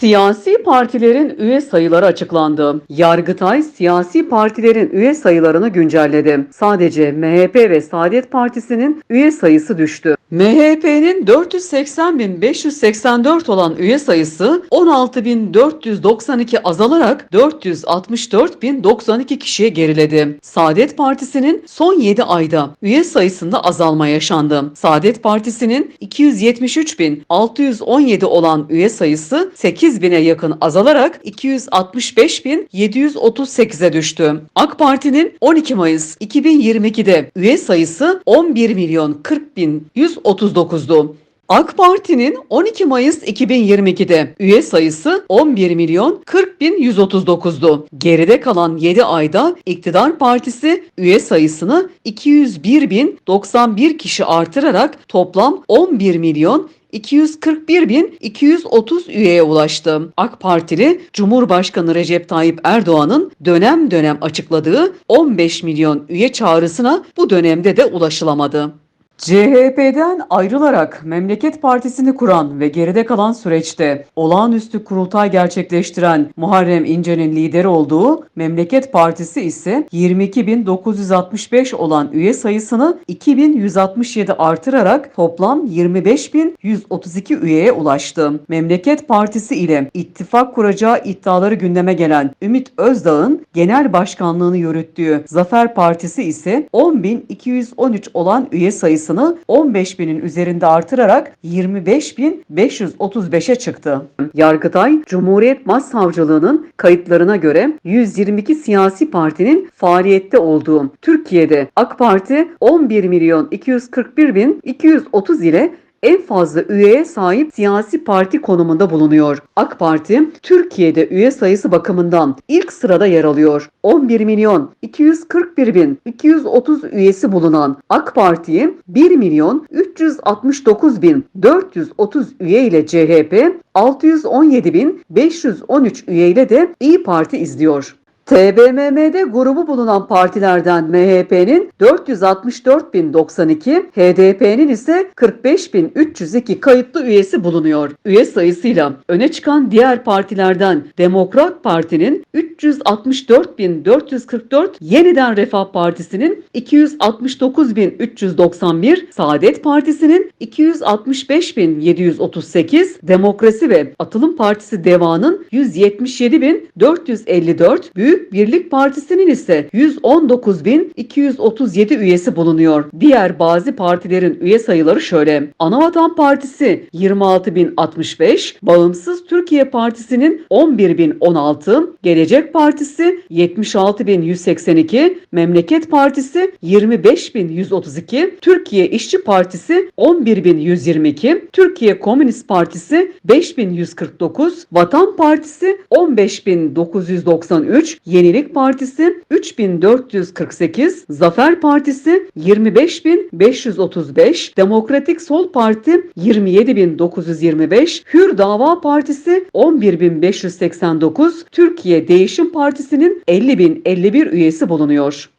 Siyasi partilerin üye sayıları açıklandı. Yargıtay siyasi partilerin üye sayılarını güncelledi. Sadece MHP ve Saadet Partisi'nin üye sayısı düştü. MHP'nin 480.584 olan üye sayısı 16.492 azalarak 464.092 kişiye geriledi. Saadet Partisi'nin son 7 ayda üye sayısında azalma yaşandı. Saadet Partisi'nin 273.617 olan üye sayısı 8.000'e yakın azalarak 265.738'e düştü. AK Parti'nin 12 Mayıs 2022'de üye sayısı 11 milyon 40 bin 139'du. AK Parti'nin 12 Mayıs 2022'de üye sayısı 11 milyon 40 bin 139'du. Geride kalan 7 ayda iktidar partisi üye sayısını 201 bin 91 kişi artırarak toplam 11 milyon 241.230 üyeye ulaştı. AK Partili Cumhurbaşkanı Recep Tayyip Erdoğan'ın dönem dönem açıkladığı 15 milyon üye çağrısına bu dönemde de ulaşılamadı. CHP'den ayrılarak Memleket Partisi'ni kuran ve geride kalan süreçte olağanüstü kurultay gerçekleştiren Muharrem İnce'nin lideri olduğu Memleket Partisi ise 22.965 olan üye sayısını 2167 artırarak toplam 25.132 üyeye ulaştı. Memleket Partisi ile ittifak kuracağı iddiaları gündeme gelen Ümit Özdağ'ın genel başkanlığını yürüttüğü Zafer Partisi ise 10.213 olan üye sayısını 15.000'in üzerinde artırarak 25.535'e çıktı. Yargıtay, Cumhuriyet Başsavcılığı'nın kayıtlarına göre 122 siyasi partinin faaliyette olduğu Türkiye'de AK Parti 11 milyon 241 bin 230 ile en fazla üyeye sahip siyasi parti konumunda bulunuyor. AK Parti Türkiye'de üye sayısı bakımından ilk sırada yer alıyor. 11 milyon 241 bin 230 üyesi bulunan AK Parti'yi 1 milyon 369 bin 430 üye ile CHP 617 bin 513 üye ile de İyi Parti izliyor. TBMM'de grubu bulunan partilerden MHP'nin 464.092, HDP'nin ise 45.302 kayıtlı üyesi bulunuyor. Üye sayısıyla öne çıkan diğer partilerden Demokrat Parti'nin 364.444, Yeniden Refah Partisi'nin 269.391, Saadet Partisi'nin 265.738, Demokrasi ve Atılım Partisi Deva'nın 177.454, Büyük Birlik Partisi'nin ise 119.237 üyesi bulunuyor. Diğer bazı partilerin üye sayıları şöyle. Anavatan Partisi 26.065, Bağımsız Türkiye Partisi'nin 11.016, Gelecek Partisi 76.182, Memleket Partisi 25.132, Türkiye İşçi Partisi 11.122, Türkiye Komünist Partisi 5149, Vatan Partisi 15993, Yenilik Partisi 3448, Zafer Partisi 25535, Demokratik Sol Parti 27925, Hür Dava Partisi 11589, Türkiye Değişim Partisi'nin 50051 üyesi bulunuyor.